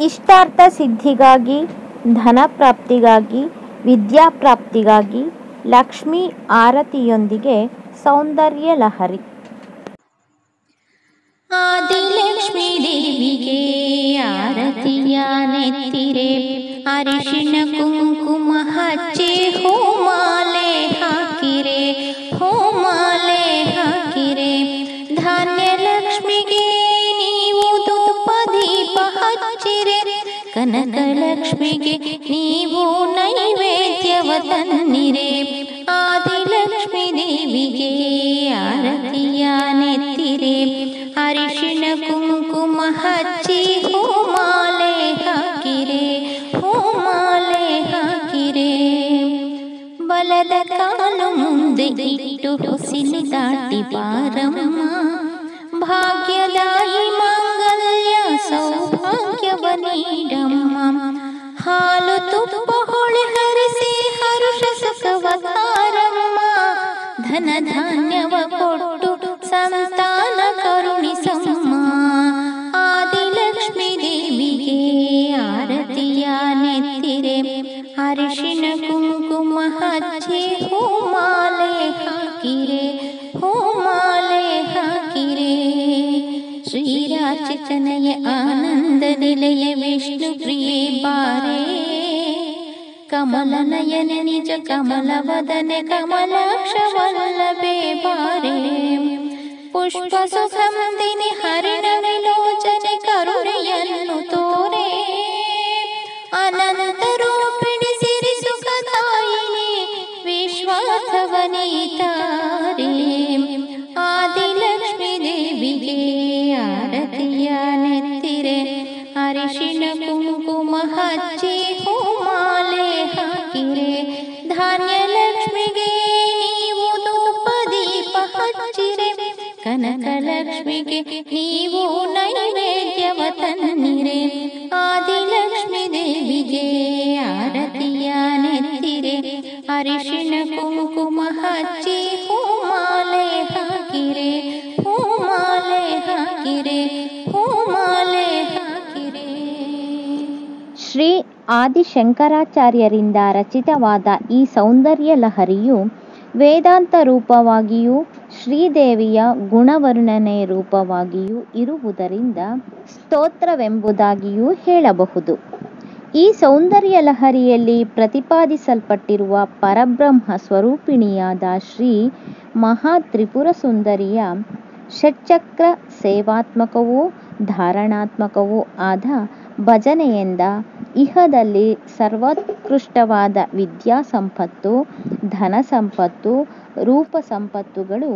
ಇಷ್ಟಾರ್ಥ ಸಿದ್ಧಿಗಾಗಿ, ಧನ ಪ್ರಾಪ್ತಿಗಾಗಿ ವಿದ್ಯಾಪ್ರಾಪ್ತಿಗಾಗಿ ಲಕ್ಷ್ಮೀ ಆರತಿಯೊಂದಿಗೆ ಸೌಂದರ್ಯ ಲಹರಿ. ಆದಿಲಕ್ಷ್ಮೀ ದೇವಿಗೆ ಆರತಿಯ ನೆತ್ತಿರೆ ಅರಿಶಿಣ ಕುಂಕುಮ ಹಚ್ಚಿ ನೀವು ನೈವೇದ್ಯವ ತನ್ನಿರೆ ಆದಿಲಕ್ಷ್ಮೀ ದೇವಿಗೆ ಆರತಿಯ ನೆತ್ತಿರೆ ಅರಿಶಿಣ ಕುಂಕುಮ ಹಚ್ಚಿ ಹೂಮಾಲೆ ಹಾಕಿರೆ ಹೂಮಾಲೆ ಹಾಕಿರೆ ಬಲದ ಕಾಲು ಮುಂದೆ ಇಟ್ಟು ಹೊಸಿಲು ದಾಟಿ ಬಾರಮ್ಮ ಭಾಗ್ಯದಾಯಿ ಮಾಂಗಲ್ಯ ಸೌಭಾಗ್ಯವ ನೀಡಮ್ಮ ಧನ ಧಾನ್ಯವ ಕೊಟ್ಟು ಸಂತಾನ ಕರುಣಿಸಮ್ಮ ಆದಿಲಕ್ಷ್ಮೀ ದೇವಿಗೆ ಆರತಿಯ ನೆತ್ತಿರೆ ಅರಿಶಿಣ कमलनयने निज कमल वदन कमलाक्षेवा पुष्प सुख मिनि हरिण निरूपिणी सुखदायिनी विश्वासवनी तारे ಲಕ್ಷ್ಮಿಗೆ ನೀವು ನೈವೇದ್ಯವ ತನ್ನಿರೆ ಆದಿಲಕ್ಷ್ಮಿ ದೇವಿಗೆ ಆರತಿಯ ನೆತ್ತಿರೆ. ಅರಿಶಿಣ ಕುಂಕುಮ ಹಚ್ಚಿ ಹೂಮಾಲೆ ಹಾಕಿರೆ. ಹೂಮಾಲೆ ಹಾಕಿರೆ. ಹೂಮಾಲೆ ಹಾಕಿರೆ. ಶ್ರೀ ಆದಿಶಂಕರಾಚಾರ್ಯರಿಂದ ರಚಿತವಾದ ಈ ಸೌಂದರ್ಯ ಲಹರಿಯು ವೇದಾಂತ ರೂಪವಾಗಿಯೂ ಶ್ರೀದೇವಿಯ ಗುಣವರ್ಣನೆ ರೂಪವಾಗಿಯೂ ಇರುವುದರಿಂದ ಸ್ತೋತ್ರವೆಂಬುದಾಗಿಯೂ ಹೇಳಬಹುದು. ಈ ಸೌಂದರ್ಯ ಲಹರಿಯಲ್ಲಿ ಪ್ರತಿಪಾದಿಸಲ್ಪಟ್ಟಿರುವ ಪರಬ್ರಹ್ಮ ಸ್ವರೂಪಿಣಿಯಾದ ಶ್ರೀ ಮಹಾತ್ರಿಪುರ ಸುಂದರಿಯ ಷಟ್ಚಕ್ರ ಸೇವಾತ್ಮಕವೂ ಧಾರಣಾತ್ಮಕವೂ ಆದ ಭಜನೆಯಿಂದ ಇಹದಲ್ಲಿ ಸರ್ವೋತ್ಕೃಷ್ಟವಾದ ವಿದ್ಯಾ ಸಂಪತ್ತು ಧನ ಸಂಪತ್ತು ರೂಪ ಸಂಪತ್ತುಗಳು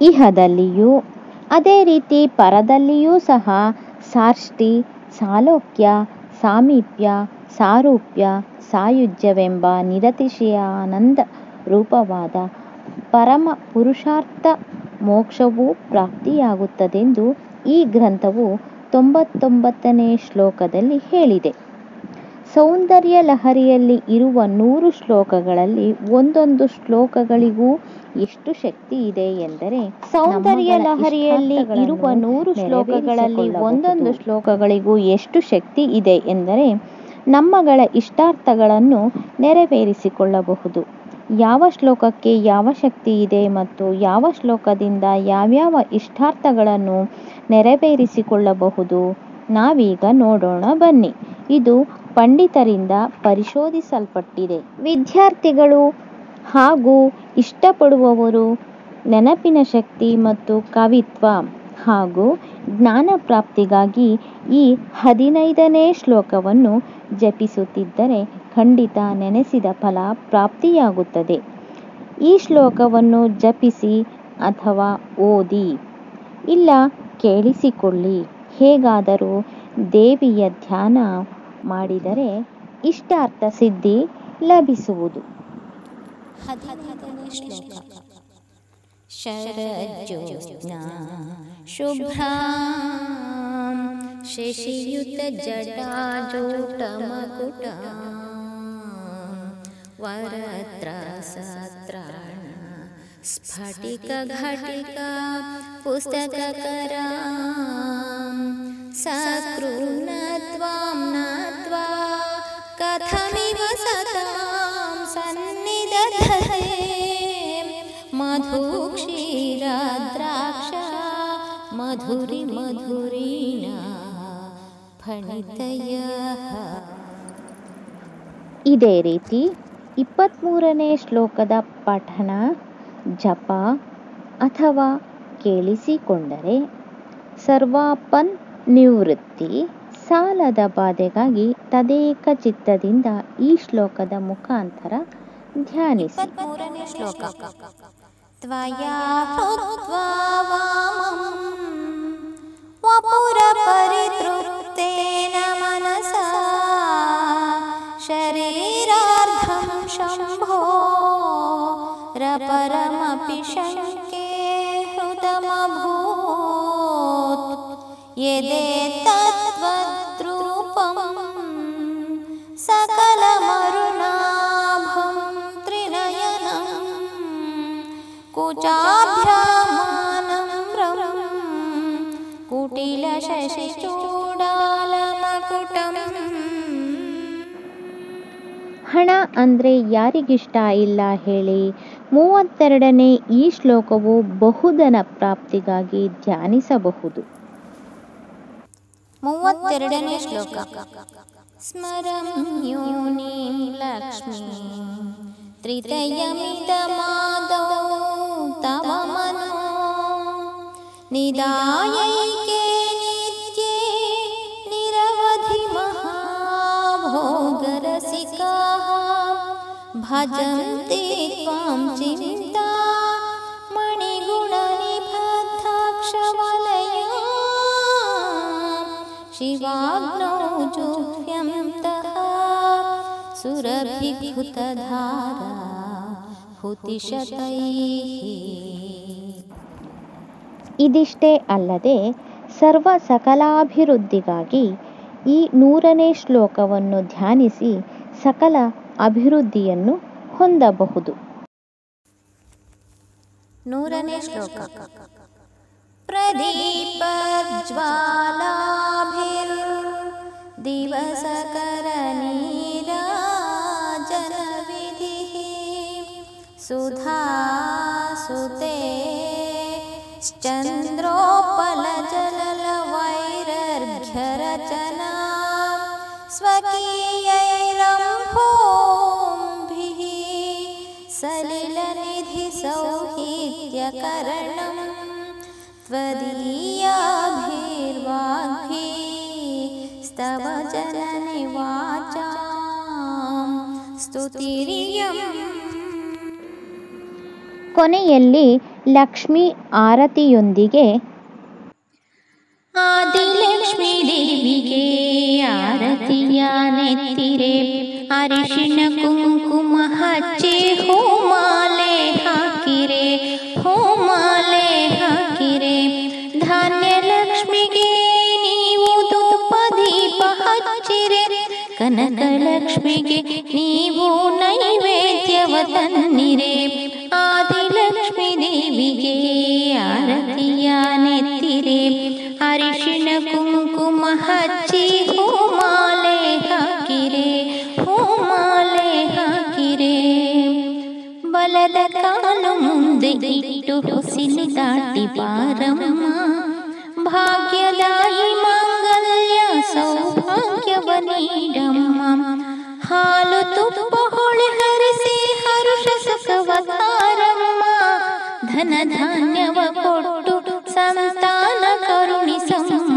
ಇಹದಲ್ಲಿಯೂ, ಅದೇ ರೀತಿ ಪರದಲ್ಲಿಯೂ ಸಹ ಸಾರ್ಷ್ಟಿ, ಸಾಲೋಕ್ಯ, ಸಾಮೀಪ್ಯ, ಸಾರೂಪ್ಯ, ಸಾಯುಜ್ಯವೆಂಬ ನಿರತಿಶಯಾನಂದ ರೂಪವಾದ ಪರಮ ಪುರುಷಾರ್ಥ ಮೋಕ್ಷವೂ ಪ್ರಾಪ್ತಿಯಾಗುತ್ತದೆಂದು ಈ ಗ್ರಂಥವು ತೊಂಬತ್ತೊಂಬತ್ತನೇ ಶ್ಲೋಕದಲ್ಲಿ ಹೇಳಿದೆ. ಸೌಂದರ್ಯ ಲಹರಿಯಲ್ಲಿ ಇರುವ ನೂರು ಶ್ಲೋಕಗಳಲ್ಲಿ ಒಂದೊಂದು ಶ್ಲೋಕಗಳಿಗೂ ಎಷ್ಟು ಶಕ್ತಿ ಇದೆ ಎಂದರೆ ಸೌಂದರ್ಯ ಲಹರಿಯಲ್ಲಿ ಇರುವ ನೂರು ಶ್ಲೋಕಗಳಲ್ಲಿ ಒಂದೊಂದು ಶ್ಲೋಕಗಳಿಗೂ ಎಷ್ಟು ಶಕ್ತಿ ಇದೆ ಎಂದರೆ ನಮ್ಮಗಳ ಇಷ್ಟಾರ್ಥಗಳನ್ನು ನೆರವೇರಿಸಿಕೊಳ್ಳಬಹುದು. ಯಾವ ಶ್ಲೋಕಕ್ಕೆ ಯಾವ ಶಕ್ತಿ ಇದೆ ಮತ್ತು ಯಾವ ಶ್ಲೋಕದಿಂದ ಯಾವ್ಯಾವ ಇಷ್ಟಾರ್ಥಗಳನ್ನು ನೆರವೇರಿಸಿಕೊಳ್ಳಬಹುದು ನಾವೀಗ ನೋಡೋಣ ಬನ್ನಿ. ಇದು ಪಂಡಿತರಿಂದ ಪರಿಶೋಧಿಸಲ್ಪಟ್ಟಿದೆ. ವಿದ್ಯಾರ್ಥಿಗಳು ಹಾಗೂ ಇಷ್ಟಪಡುವವರು ನೆನಪಿನ ಶಕ್ತಿ ಮತ್ತು ಕವಿತ್ವ ಹಾಗೂ ಜ್ಞಾನ ಪ್ರಾಪ್ತಿಗಾಗಿ ಈ ಹದಿನೈದನೇ ಶ್ಲೋಕವನ್ನು ಜಪಿಸುತ್ತಿದ್ದರೆ ಖಂಡಿತ ನೆನೆಸಿದ ಫಲ ಪ್ರಾಪ್ತಿಯಾಗುತ್ತದೆ. ಈ ಶ್ಲೋಕವನ್ನು ಜಪಿಸಿ ಅಥವಾ ಓದಿ, ಇಲ್ಲ ಕೇಳಿಸಿಕೊಳ್ಳಿ, ಹೇಗಾದರೂ ದೇವಿಯ ಧ್ಯಾನ ಮಾಡಿದರೆ ಇಷ್ಟಾರ್ಥ ಸಿದ್ಧಿ ಲಭಿಸುವುದು. ಹದಿನೈದನೇ ಶ್ಲೋಕ. ಶರಜ್ಯೋತ್ಸ್ನಾ ಶುಭ್ರಾಂ ಶಶಿಯುತ ಜಟಾಜೂಟಮಕುಟ ವರತ್ರಸತ್ರಾಣ ಸ್ಫಟಿಕ ಘಟಿಕ ಪುಸ್ತಕಕರಾಂ सकृन्नत्वां नत्वा कथमिव सतां सन्निदधते मधुक्षीरद्राक्षा मधुरि मधुरिणा फणितयः ಇದೇ ರೀತಿ ಇಪ್ಪತ್ತ್ಮೂರನೇ ಶ್ಲೋಕದ ಪಠನ ಜಪ ಅಥವಾ ಕೇಳಿಸಿಕೊಂಡರೆ ಸರ್ವಾಪನ್ ನಿವೃತ್ತಿ ಸಾಲದ ಬಾಧೆಗಾಗಿ ತದೇಕ ಚಿತ್ತದಿಂದ ಈ ಶ್ಲೋಕದ ಮುಖಾಂತರ ಧ್ಯಾನಿಸಿ ಮೂರನೇ ಶ್ಲೋಕ ತ್ವಯಾ ಹೃತ್ವಾ ವಾಮಂ ವಪುರ ಪರಿತೃಪ್ತೇನ ಮನಸಾ ಶರೀರಾರ್ಧಂ ಶಂಭೋ ರಪರಮಪಿ ಶಂಕೆ ಹೃದಮಭೂತ್ ಯದೇತದ್ವದ್ರೂಪಂ ಹಣ ಅಂದರೆ ಯಾರಿಗಿಷ್ಟ ಇಲ್ಲ ಹೇಳಿ. ಮೂವತ್ತೆರಡನೇ ಈ ಶ್ಲೋಕವು ಬಹುಧನ ಪ್ರಾಪ್ತಿಗಾಗಿ ಧ್ಯಾನಿಸಬಹುದು. ಮೂವತ್ತೆರಡನೇ ಶ್ಲೋಕ. ಸ್ಮರಂ ಯೋನಿಂ ಲಕ್ಷ್ಮೀ. ತ್ರಿತಯಮಿದಮಾದೌ ತವ ಮನೋ. ನಿದಾಯೈಕೆ ಭಜಂತೆ ತ್ವಾಂ ಚಿಂತಾ मणिगुणनिबद्धाक्षवलया शिवाग्नौ जुह्यन्तः सुरभिभूतधारा हुतिशतैः ಇದಿಷ್ಟೇ ಅಲ್ಲದೆ ಸರ್ವ ಸಕಲಾಭಿವೃದ್ಧಿಗಾಗಿ ಈ ನೂರನೇ ಶ್ಲೋಕವನ್ನು ಧ್ಯಾನಿಸಿ ಸಕಲ ಅಭಿವೃದ್ಧಿಯನ್ನು ಹೊಂದಬಹುದು. ನೂರನೇ ಶ್ಲೋಕ. ಪ್ರದೀಪಜ್ವಾಲಾಭಿರ್ ದಿವಸಕರ ನೀರಾಜನವಿಧಿ ಸುಧಾ ಸುತೆ सलिलनिधिसौहीत्यकरणं त्वदीयाभिर्वाग्भिस्तव जननि वाचां स्तुतिरियम् ಕೊನೆಯಲ್ಲಿ ಲಕ್ಷ್ಮಿ ಆರತಿಯೊಂದಿಗೆ ಆದಿಲಕ್ಷ್ಮೀ ದೇವಿಗೆ ಆರತಿಯ ನೆತ್ತಿರೆ ಅರಿಶಿಣ ಕುಂಕುಮ ಹಚ್ಚಿ ಕನಕ ಲಕ್ಷ್ಮಿಗೆ ನೀವು ನೈವೇದ್ಯವ ತನ್ನಿರೆ ಆದಿಲಕ್ಷ್ಮೀ ದೇವಿಗೆ ಆರತಿಯ ನೆತ್ತಿರೆ ಅರಿಶಿಣ ಕುಂಕುಮ ಹಚ್ಚಿ ಹೂಮಾಲೆ ಹಾಕಿರೆ ಹೂಮಾಲೆ ಹಾಕಿರೆ ಬಲದ ಕಾಲು ಮುಂದೆ ಇಟ್ಟು ಹೊಸಿಲು ದಾಟಿ ಬಾರಮ್ಮ ಭಾಗ್ಯದಾಯಿ ಮಾಂಗಲ್ಯ ಧಾನ್ಯವ ಕೊಟ್ಟು ಸಂತಾನ ಕರುಣಿಸಮ್ಮ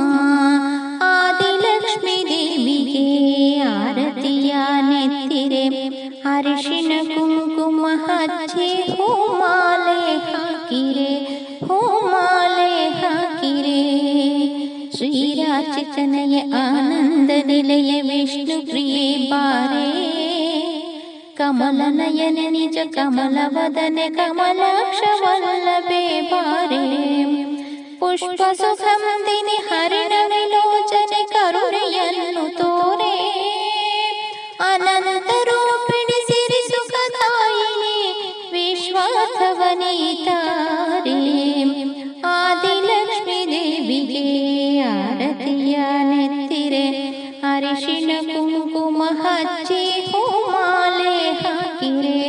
ಆದಿಲಕ್ಷ್ಮೀ ದೇವಿಗೆ ಆರತಿಯ ನೆತ್ತಿರೆ ಅರಿಶಿಣ ಕುಂಕುಮ ಹಚ್ಚಿ ಹೂಮಾಲೆ ಹಾಕಿರೆ ಹೂಮಾಲೆ ಹಾಕಿರೆ ಶ್ರೀರಾಚಿತನಯ ಆನಂದ ನಿಲಯ ವಿಷ್ಣು ಪ್ರಿಯೆ ಬಾರೆ ಕಮಲ ನಯನ ನಿಜ ಕಮಲ ವದನೆ ಕಮಲಾಕ್ಷ ವಲ್ಲಭೆ ಬಾರೆ ಪುಷ್ಪ ಸುಗಂಧಿನಿ ಹರಿಣ ವಿಲೋಚನೆ ಕರುಣೆಯನ್ನು ತೋರೆ ಅನಂತ कृष्ण कुमकुम हची हो माले हकीरे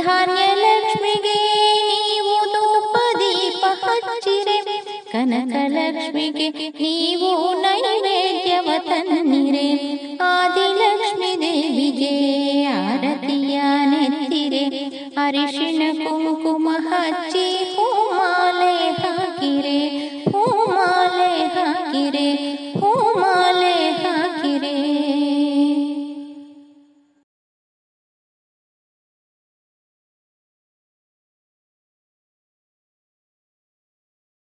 धान्य लक्ष्मी गे नीवो तो पदी पहचिरे कनक लक्ष्मी के नीवो नैवेद्य वतन निरे आदि लक्ष्मी देवी जे आरतिया नेतिरे कृष्ण कुमकुम हची हो माले हकीरे हाँ